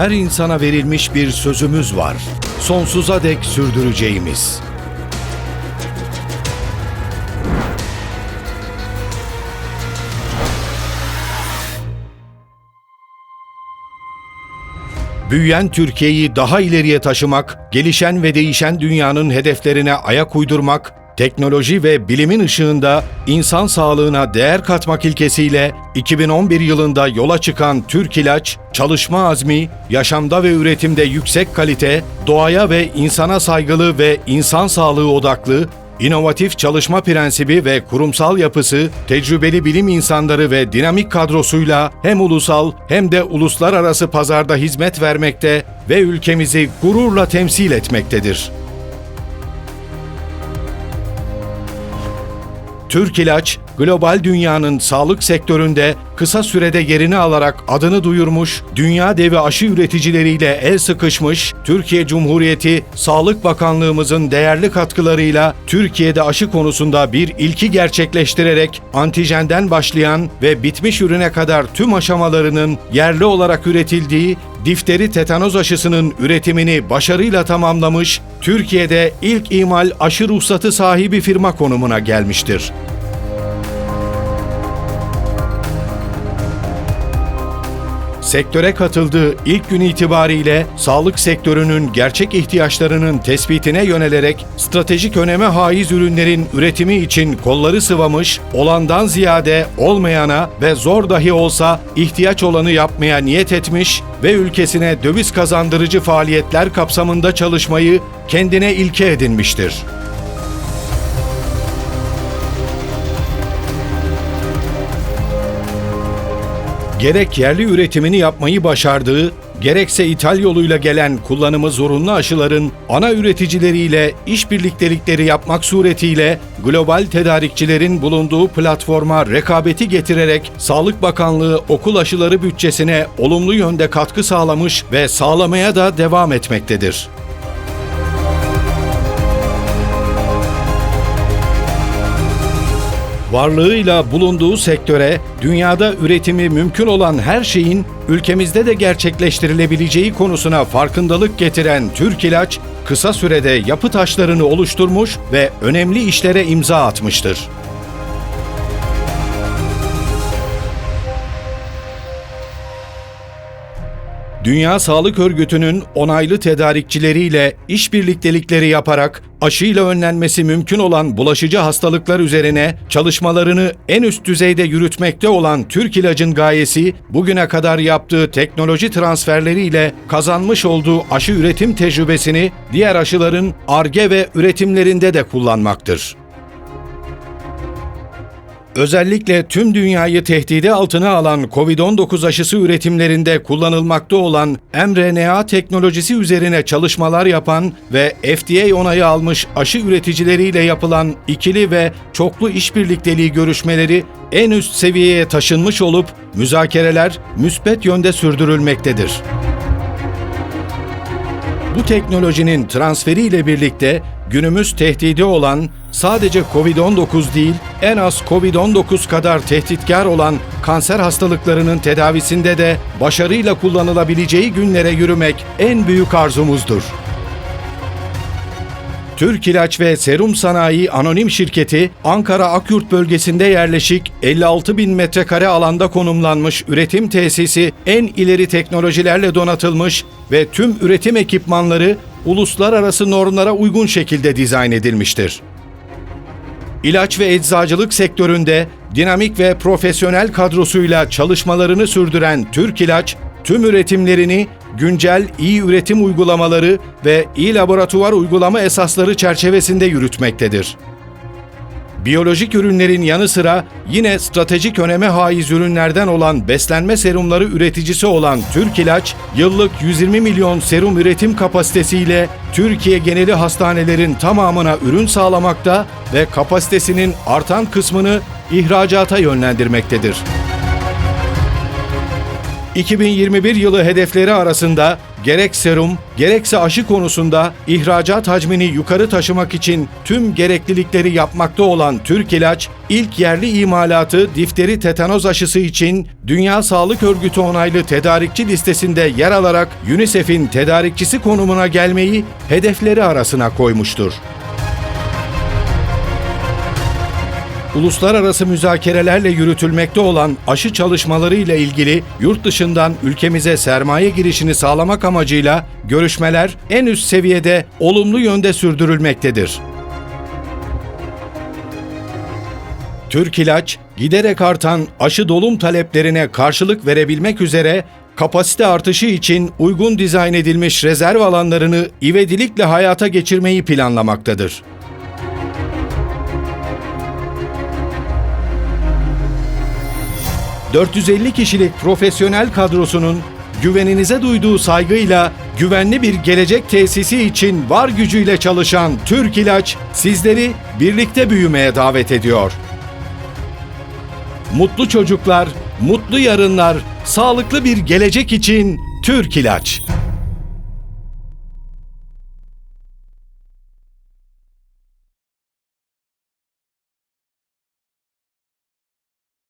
her insana verilmiş bir sözümüz var. Sonsuza dek sürdüreceğimiz. Büyüyen Türkiye'yi daha ileriye taşımak, gelişen ve değişen dünyanın hedeflerine ayak uydurmak, teknoloji ve bilimin ışığında insan sağlığına değer katmak ilkesiyle 2011 yılında yola çıkan Türk İlaç, çalışma azmi, yaşamda ve üretimde yüksek kalite, doğaya ve insana saygılı ve insan sağlığı odaklı, İnovatif çalışma prensibi ve kurumsal yapısı, tecrübeli bilim insanları ve dinamik kadrosuyla hem ulusal hem de uluslararası pazarda hizmet vermekte ve ülkemizi gururla temsil etmektedir. Türk İlaç, global dünyanın sağlık sektöründe kısa sürede yerini alarak adını duyurmuş, dünya devi aşı üreticileriyle el sıkışmış, Türkiye Cumhuriyeti Sağlık Bakanlığımızın değerli katkılarıyla Türkiye'de aşı konusunda bir ilki gerçekleştirerek antijenden başlayan ve bitmiş ürüne kadar tüm aşamalarının yerli olarak üretildiği difteri tetanoz aşısının üretimini başarıyla tamamlamış, Türkiye'de ilk imal aşı ruhsatı sahibi firma konumuna gelmiştir. Sektöre katıldığı ilk gün itibariyle sağlık sektörünün gerçek ihtiyaçlarının tespitine yönelerek stratejik öneme haiz ürünlerin üretimi için kolları sıvamış, olandan ziyade olmayana ve zor dahi olsa ihtiyaç olanı yapmaya niyet etmiş ve ülkesine döviz kazandırıcı faaliyetler kapsamında çalışmayı kendine ilke edinmiştir. Gerek yerli üretimini yapmayı başardığı, gerekse ithal yoluyla gelen kullanımı zorunlu aşıların ana üreticileriyle işbirliktelikleri yapmak suretiyle global tedarikçilerin bulunduğu platforma rekabeti getirerek Sağlık Bakanlığı okul aşıları bütçesine olumlu yönde katkı sağlamış ve sağlamaya da devam etmektedir. Varlığıyla bulunduğu sektöre dünyada üretimi mümkün olan her şeyin ülkemizde de gerçekleştirilebileceği konusuna farkındalık getiren Türk İlaç, kısa sürede yapı taşlarını oluşturmuş ve önemli işlere imza atmıştır. Dünya Sağlık Örgütü'nün onaylı tedarikçileriyle işbirliktelikleri yaparak aşıyla önlenmesi mümkün olan bulaşıcı hastalıklar üzerine çalışmalarını en üst düzeyde yürütmekte olan Türk İlacın gayesi bugüne kadar yaptığı teknoloji transferleriyle kazanmış olduğu aşı üretim tecrübesini diğer aşıların ARGE ve üretimlerinde de kullanmaktır. Özellikle tüm dünyayı tehdide altına alan COVID-19 aşısı üretimlerinde kullanılmakta olan mRNA teknolojisi üzerine çalışmalar yapan ve FDA onayı almış aşı üreticileriyle yapılan ikili ve çoklu işbirlikteliği görüşmeleri en üst seviyeye taşınmış olup müzakereler müspet yönde sürdürülmektedir. Bu teknolojinin transferiyle birlikte günümüz tehdidi olan sadece COVID-19 değil, en az COVID-19 kadar tehditkar olan kanser hastalıklarının tedavisinde de başarıyla kullanılabileceği günlere yürümek en büyük arzumuzdur. Türk İlaç ve Serum Sanayi Anonim Şirketi, Ankara Akyurt bölgesinde yerleşik 56 bin metrekare alanda konumlanmış üretim tesisi en ileri teknolojilerle donatılmış ve tüm üretim ekipmanları uluslararası normlara uygun şekilde dizayn edilmiştir. İlaç ve eczacılık sektöründe dinamik ve profesyonel kadrosuyla çalışmalarını sürdüren Türk İlaç, tüm üretimlerini güncel iyi üretim uygulamaları ve iyi laboratuvar uygulama esasları çerçevesinde yürütmektedir. Biyolojik ürünlerin yanı sıra yine stratejik öneme haiz ürünlerden olan beslenme serumları üreticisi olan Türk İlaç, yıllık 120 milyon serum üretim kapasitesiyle Türkiye geneli hastanelerin tamamına ürün sağlamakta ve kapasitesinin artan kısmını ihracata yönlendirmektedir. 2021 yılı hedefleri arasında gerek serum, gerekse aşı konusunda ihracat hacmini yukarı taşımak için tüm gereklilikleri yapmakta olan Türk İlaç, ilk yerli imalatı difteri tetanoz aşısı için Dünya Sağlık Örgütü onaylı tedarikçi listesinde yer alarak UNICEF'in tedarikçisi konumuna gelmeyi hedefleri arasına koymuştur. Uluslararası müzakerelerle yürütülmekte olan aşı çalışmaları ile ilgili yurt dışından ülkemize sermaye girişini sağlamak amacıyla görüşmeler en üst seviyede olumlu yönde sürdürülmektedir. Türk İlaç, giderek artan aşı dolum taleplerine karşılık verebilmek üzere kapasite artışı için uygun dizayn edilmiş rezerv alanlarını ivedilikle hayata geçirmeyi planlamaktadır. 450 kişilik profesyonel kadrosunun güveninize duyduğu saygıyla güvenli bir gelecek tesisi için var gücüyle çalışan Türk İlaç sizleri birlikte büyümeye davet ediyor. Mutlu çocuklar, mutlu yarınlar, sağlıklı bir gelecek için Türk İlaç.